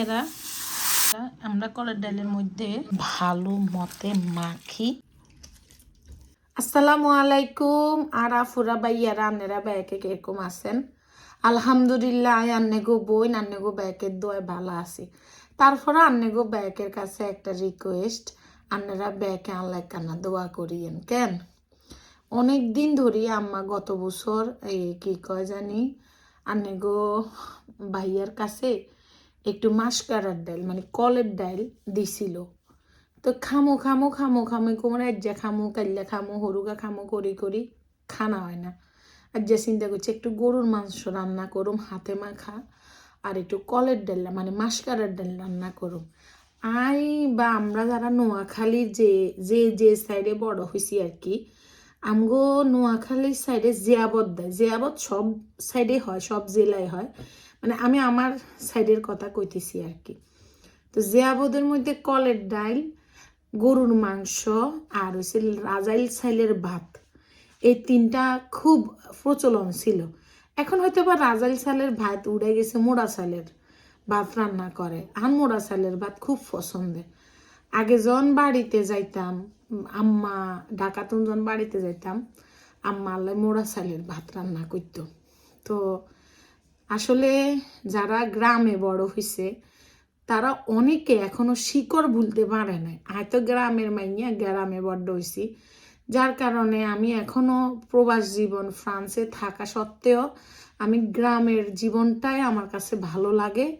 এরা আমরা কলের ডালের মধ্যে ভালো মতে মাখি। আসসালামু আলাইকুম। আর আফুরা বাইয়ারা আন্নেরা ব্যাকে কীরকম আছেন? আলহামদুলিল্লাহ আই আন্নে গো বই আন্নে গো ব্যাকের দোয় ভালো আছি। তারপরে আন্নে গো ব্যাকের কাছে একটা রিকোয়েস্ট আন্নেরা ব্যাকে আল্লাহ কান্না দোয়া করিয়েন কেন? অনেক দিন ধরে আম্মা গত বছর এই কি কয় জানি আন্নে গো ভাইয়ার কাছে একটু মাসকারার ডাল মানে কলের ডাল দিছিল। তো খামো খামো খামো খামো কোমর আজ্জা খামো, কাল্লা খামো, হরুগা খামো, করি করি খানা হয় না। আজ্জা চিন্তা করছি, একটু গরুর মাংস রান্না করুম, হাতে মাখা, আর একটু কলের ডাল মানে মাসকারার ডাল রান্না করুম। আই বা আমরা যারা নোয়াখালীর যে যে যে সাইডে বড় হয়েছি আর কি, আমগো নোয়াখালীর সাইডে জিয়াবত দেয় জিয়াবত সব সাইডে হয়, সব জেলায় হয়। মানে আমি আমার সাইডের কথা কইতেছি আর কি তো জিয়াবদের মধ্যে কলের ডাইল, গরুর মাংস আর হচ্ছে রাজাইল সাইলের ভাত। এই তিনটা খুব প্রচলন ছিল। এখন হয়তো বা রাজাইল সালের ভাত উড়ে গেছে মোড়া সালের ভাত রান্না করে। আর মোড়া সালের ভাত খুব পছন্দের। আগে যখন বাড়িতে যাইতাম, আম্মা ঢাকাতুন যখন বাড়িতে যাইতাম, আম্মা আল্লাহ মোড়া চালের ভাত রান্না করতো। তো আসলে যারা গ্রামে বড় হয়েছে তারা অনেকে এখনও শিকড় ভুলতে পারে না হয়তো গ্রামের মাইয়া গ্রামে বড্ড হয়েছি যার কারণে আমি এখনও প্রবাস জীবন ফ্রান্সে থাকা সত্ত্বেও আমি গ্রামের জীবনটাই আমার কাছে ভালো লাগে।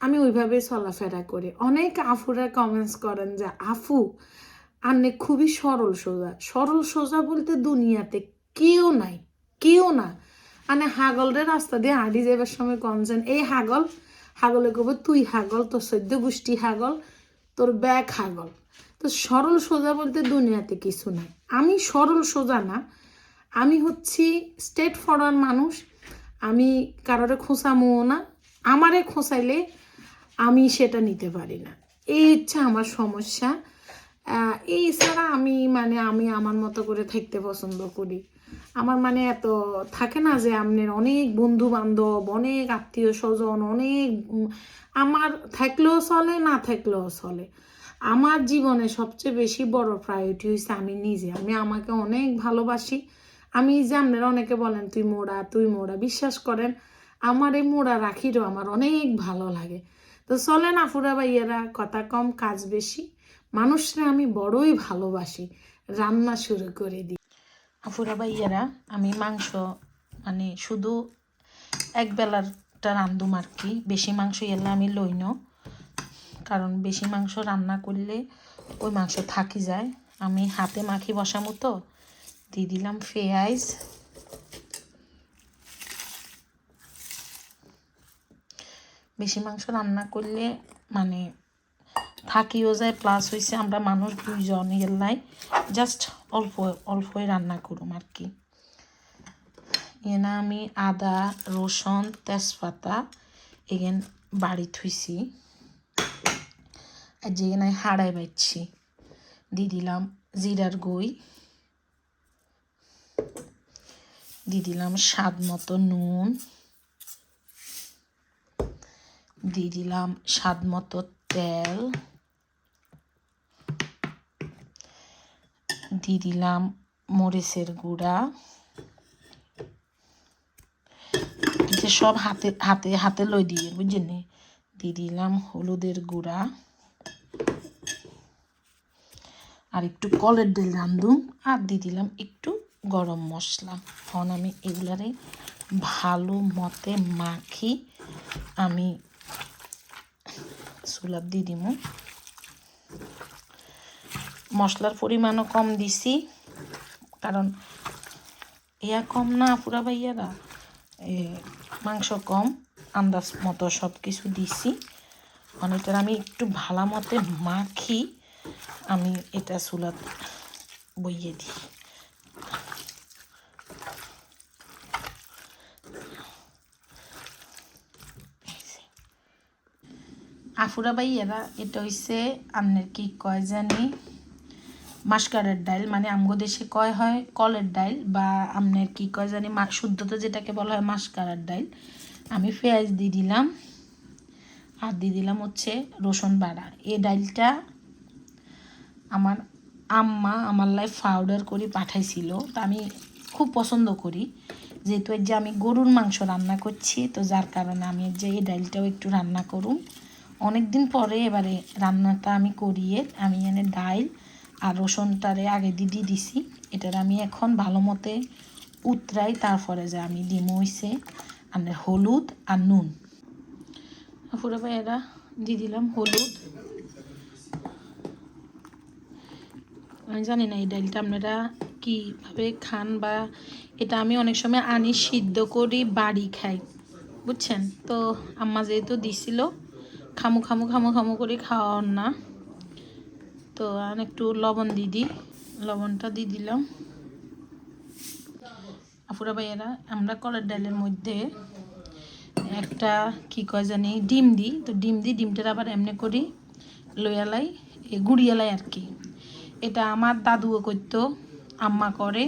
আমি ওইভাবে চলাফেরা করি। অনেক আফুরা কমেন্টস করেন যে আফু আন্নে খুবই সরল সোজা। সরল সোজা বলতে দুনিয়াতে কেউ নাই, কেউ না। মানে হাগলরে রাস্তা দিয়ে হাঁটি যাবার সময় কমছেন এই হাগল, হাগলে কব তুই হাগল, তোর সদ্য গোষ্ঠী হাগল, তোর ব্যাগ হাগল। তো সরল সোজা বলতে দুনিয়াতে কিছু নাই। আমি সরল সোজা না, আমি হচ্ছি স্টেট ফরওয়ার্ড মানুষ। আমি কারোরে খোঁচামো না, আমারে খোঁচাইলে আমি সেটা নিতে পারি না। এই হচ্ছে আমার সমস্যা। এই ছাড়া আমি মানে আমি আমার মতো করে থাকতে পছন্দ করি। আমার মানে এত থাকে না যে আপনার অনেক বন্ধু বান্ধব অনেক আত্মীয় স্বজন অনেক আমার থাকলেও চলে, না থাকলেও চলে। আমার জীবনে সবচেয়ে বেশি বড় প্রায়োরিটি হয়েছে আমি নিজে। আমি আমাকে অনেক ভালোবাসি। আমি যে আপনারা অনেকে বলেন, তুই মোড়া তুই মোড়া বিশ্বাস করেন, আমার এই মোড়া রাখিরও আমার অনেক ভালো লাগে। তো চলেন আফুরা ভাইয়েরা, কথা কম, কাজ বেশি। মানুষরা আমি বড়ই ভালোবাসি। রান্না শুরু করে দিই। আফুরা ভাইয়েরা, আমি মাংস মানে শুধু এক বেলারটা রান্ধুম আর কি। বেশি মাংস এলে আমি লই ন কারণ বেশি মাংস রান্না করলে ওই মাংস থাকি যায়। আমি হাতে মাখি বসামো তো, দিয়ে দিলাম পেঁয়াজ বেশি মাংস রান্না করলে মানে থাকিও যায় প্লাস হয়েছে আমরা মানুষ দুইজন এলাই জাস্ট অল্প, অল্পই রান্না করুম আর কি এনা আমি আদা, রসুন, তেজপাতা, এগেন বাড়ি থুইছি। আর যেখানে হাড়াই বাইছি দিয়ে দিলাম জিরার গই দিয়ে দিলাম স্বাদ মতো নুন। দিয়ে দিলাম স্বাদ মতো তেল। দিয়ে দিলাম মরিচের গুঁড়া। যে সব হাতে হাতে হাতে লই দিয়ে বুঝছেন নি? দিয়ে দিলাম হলুদের গুঁড়া। আর একটু কলের ডাল রান্ধুম আর দিয়ে দিলাম একটু গরম মশলা। এখন আমি এগুলারে ভালো মতে মাখি, আমি সুলাপ দিয়ে দিব মশলার পরিমাণও কম দিছি, কারণ ইয়া কম না পুরা ভাইয়ারা মাংস কম, আন্দাজ মতো সব কিছু দিছি অনেকটার আমি একটু ভালো মতে মাখি, আমি এটা চুলাত বইয়ে দিই। আফুরা ভাই এরা এটা হইছে আমনের কি কয় জানি? মাসকারের ডাইল মানে আমগো দেশে কয় হয়? কলের ডাইল বা আমনের কি কয় জানি শুদ্ধতে যেটাকে বলা হয় মাসকারের ডাইল। আমি পেঁয়াজ দিয়ে দিলাম আর দিয়ে দিলাম হচ্ছে রসুন বাড়া। এই ডাইলটা আমার আম্মা আমার লাইফ পাউডার করে পাঠাইছিল। তা আমি খুব পছন্দ করি। যেহেতু যে আমি গরুর মাংস রান্না করছি, তো যার কারণে আমি যে এই ডাইলটাও একটু রান্না করুন অনেক দিন পরে এবারে রান্নাটা আমি করিয়ে আমি এনে ডাল আর রসুনটারে আগে দিয়ে দিছি। এটার আমি এখন ভালো মতে উতরাই তারপরে যে আমি দিম হইছে আর হলুদ আর নুন। পুরো এরা দিয়ে দিলাম হলুদ। আমি জানি না এই ডালটা আপনারা কীভাবে খান বা এটা আমি অনেক সময় আনি, সিদ্ধ করি, বাড়ি খাই, বুঝছেন? তো আম্মা যেহেতু দিছিল, খামু খামু খামু খামু করে খাওয়ার না। তো আর একটু লবণ দিয়ে দিই। লবণটা দিয়ে দিলাম। আপুরা ভাইয়েরা, আমরা কলার ডালের মধ্যে একটা কি কয় জানি, ডিম দিই। তো ডিম দিই ডিমটার আবার এমনি করি লয়ালাই গুড়িয়ালাই আর কি। এটা আমার দাদুও করতো, আম্মা করে।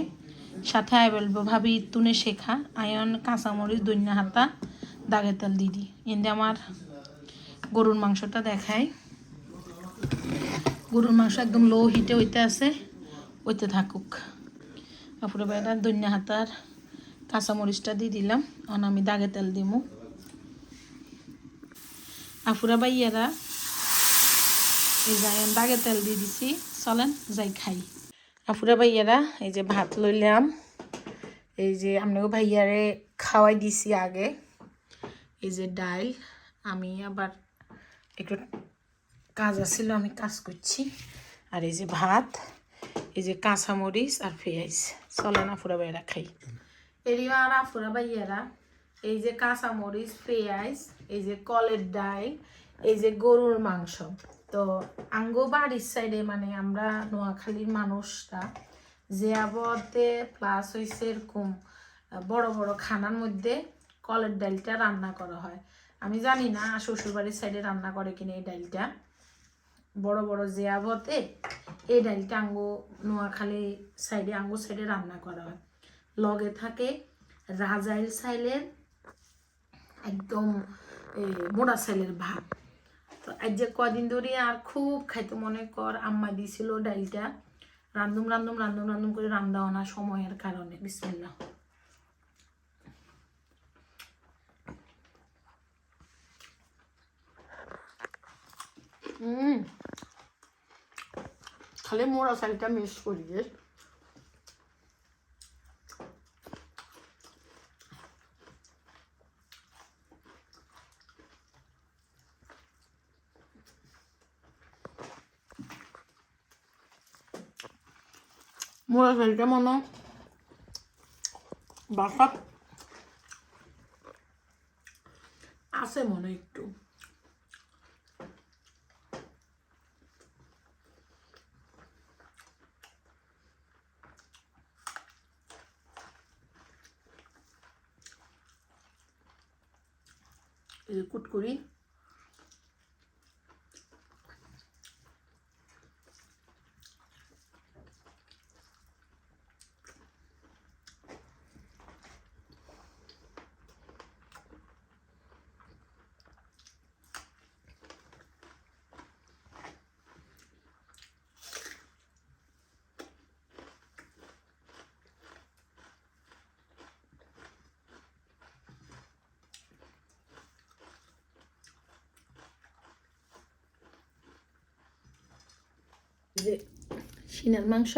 সাথে আই বলব, ভাবি তুনে শেখা, আয়ন, কাঁচামরিচ দৈন্যা হাতা, দাগের তেল দিদি এতে আমার গরুর মাংসটা দেখায়। গরুর মাংস একদম লো হিটে হইতে আছে, ওইতে থাকুক। তারপরে বেড়া দৈন্যা হাতার, কাঁচামরিচটা দিয়ে দিলাম। অন আমি দাগে তেল দিমু। আফুরা বাইয়ারা এই যাই দাগে তেল দিয়ে দিছি, চলেন যাই খাই। আফুরা ভাইয়ারা, এই যে ভাত লইলাম। এই যে আপনাকে ভাইয়ারে খাওয়াই দিছি আগে। এই যে ডাল আমি আবার একটু কাজ আছিল, আমি কাজ করছি। আর এই যে ভাত, এই যে কাঁচামরিচ আর পেঁয়াজ। চলেন আফুরা বাইরা খাই। এরিও আর আফুরা ভাইয়ারা, এই যে কাঁচামরিচ, পেঁয়াজ, এই যে কলের ডাল, এই যে গরুর মাংস। তো আঙ্গো বাড়ির সাইডে মানে আমরা নোয়াখালীর মানুষরা যে আবহাওয়াতে প্লাস হয়েছে এরকম বড় বড় খানার মধ্যে কলের ডালটা রান্না করা হয়। আমি জানি না শ্বশুরবাড়ির সাইডে রান্না করে কিনা এই ডালটা। বড় বড় আবহাওয়াতে এই ডালটা আঙ্গো নোয়াখালী সাইডে, আঙ্গো সাইডে রান্না করা হয়। লগে থাকে রাজাইল সাইলের একদম মোড়া সাইলের ভাত। তো আজ যে কদিন ধরে আর খুব খাইতে মনে কর, আম্মা দিছিল ডালটা। রান্ধুম রান্ধুম রান্ধুম রান্ধুম করে রান্ধা আনা সময়ের কারণে। বিসমিল্লা হুম খালি মোড়া সাইলটা মিস করি রে মোড়া সাইলটা মনে বাসা আছে মনে একটু এই যে কুটকুরি যে সিনার মাংস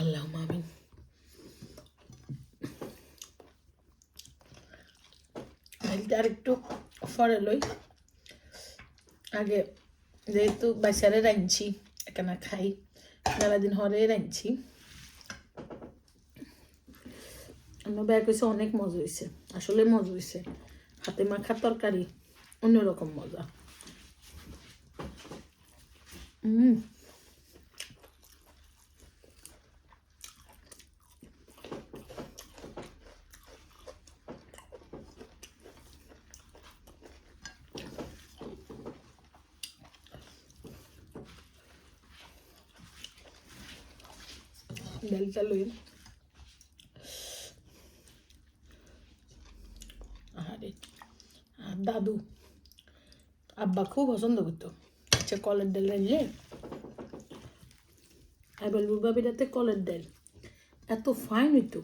আল্লাহ ডালটা আর একটু ফরে লই। আগে যেহেতু বাচ্চারে রাঁধছি এখানে খাই মেলাদিন হরে রাঁধছি। আমার ব্যাগ হয়েছে অনেক মজা হয়েছে আসলে মজা হয়েছে হাতে মাখা তরকারি অন্যরকম মজা। হুম ডালটা লই আরে আর দাদু আব্বা খুব পছন্দ করতো আচ্ছা কলের ডাল রাখলে এবার বাবিরাতে কলের ডাল এত ফাইন হইতো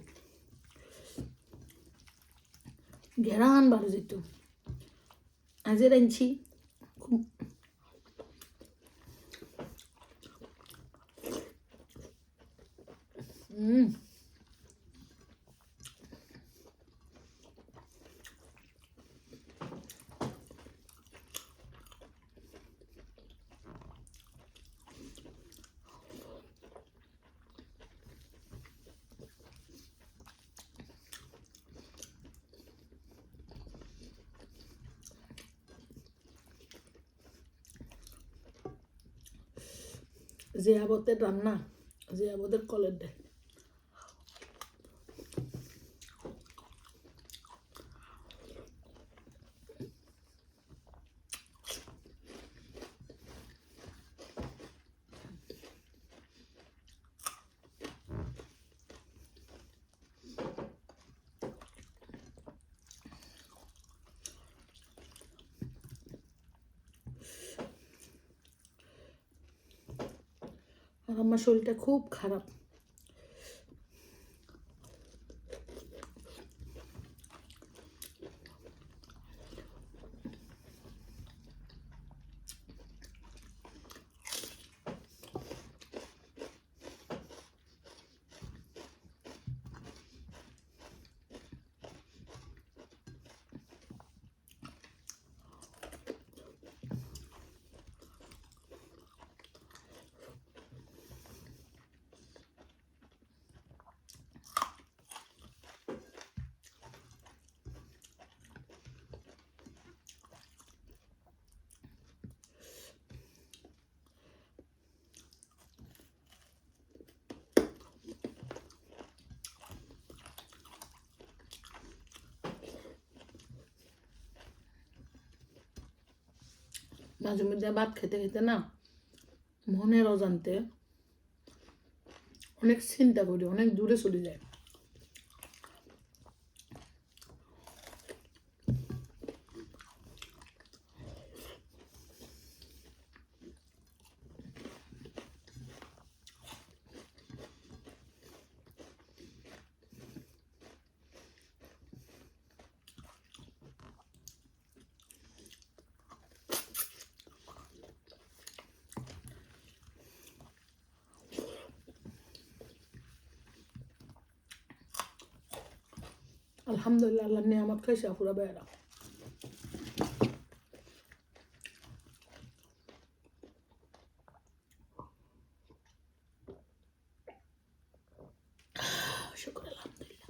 ঘেরান বারো যেত আজ রাঁধছি খুব হুম যে আবতের রান্না যে আবতের কলের ডাল। আমার শরীরটা খুব খারাপ। মাঝে মধ্যে ভাত খেতে খেতে না মনের অজান্তে অনেক চিন্তা করি, অনেক দূরে চলে যায় আলহামদুলিল্লাহ আল্লাহ নিয়ামত খাইছে পুরা বেড়া শুক্র আলহামদুলিল্লাহ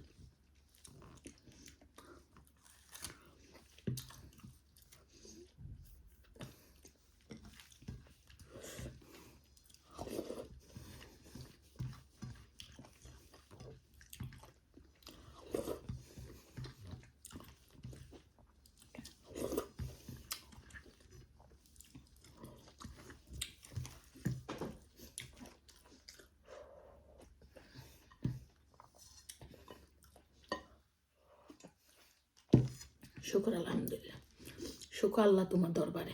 শুক্র আলহামদুলিল্লাহ। শুকর আল্লাহ তোমার দরবারে।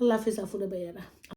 আল্লাহ হাফিজ আফুরে ভাইয়ারা।